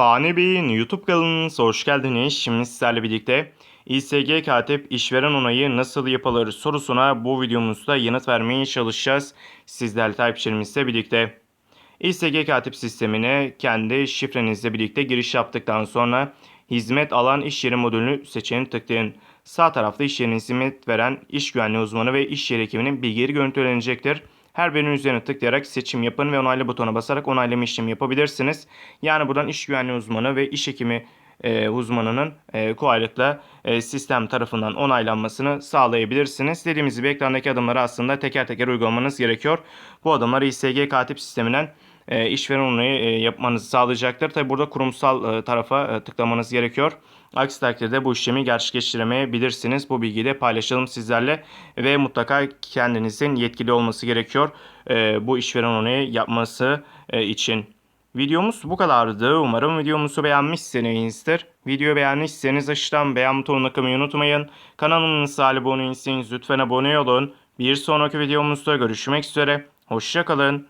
Fani Bey'in YouTube kanalınıza hoş geldiniz. Şimdi sizlerle birlikte İSG Katip işveren onayı nasıl yapılır sorusuna bu videomuzda yanıt vermeye çalışacağız. Sizlerle takipçilerimizle birlikte. İSG Katip sistemine kendi şifrenizle birlikte giriş yaptıktan sonra hizmet alan iş yeri modülünü seçeneğini tıklayın. Sağ tarafta iş yerine hizmet veren iş güvenliği uzmanı ve iş yeri ekibinin bilgileri görüntülenecektir. Her birinin üzerine tıklayarak seçim yapın ve onayla butona basarak onaylama işlemi yapabilirsiniz. Yani buradan iş güvenliği uzmanı ve iş hekimi e, uzmanının e, kolaylıkla e, sistem tarafından onaylanmasını sağlayabilirsiniz. Dediğimiz gibi ekrandaki adımları aslında teker teker uygulamanız gerekiyor. Bu adımları İSG katip sisteminden işveren onayı e, yapmanızı sağlayacaktır. Tabi burada kurumsal e, tarafa e, tıklamanız gerekiyor. Aksi takdirde bu işlemi gerçekleştiremeyebilirsiniz. Bu bilgiyi de paylaşalım sizlerle ve mutlaka kendinizin yetkili olması gerekiyor e, bu işveren onayı yapması e, için. Videomuz bu kadardı. Umarım videomuzu beğenmişsinizdir. Videoyu beğenmişseniz aşağıdan beğen butonuna kılmayı unutmayın. Kanalımıza abone değilseniz lütfen abone olun. Bir sonraki videomuzda görüşmek üzere. Hoşçakalın.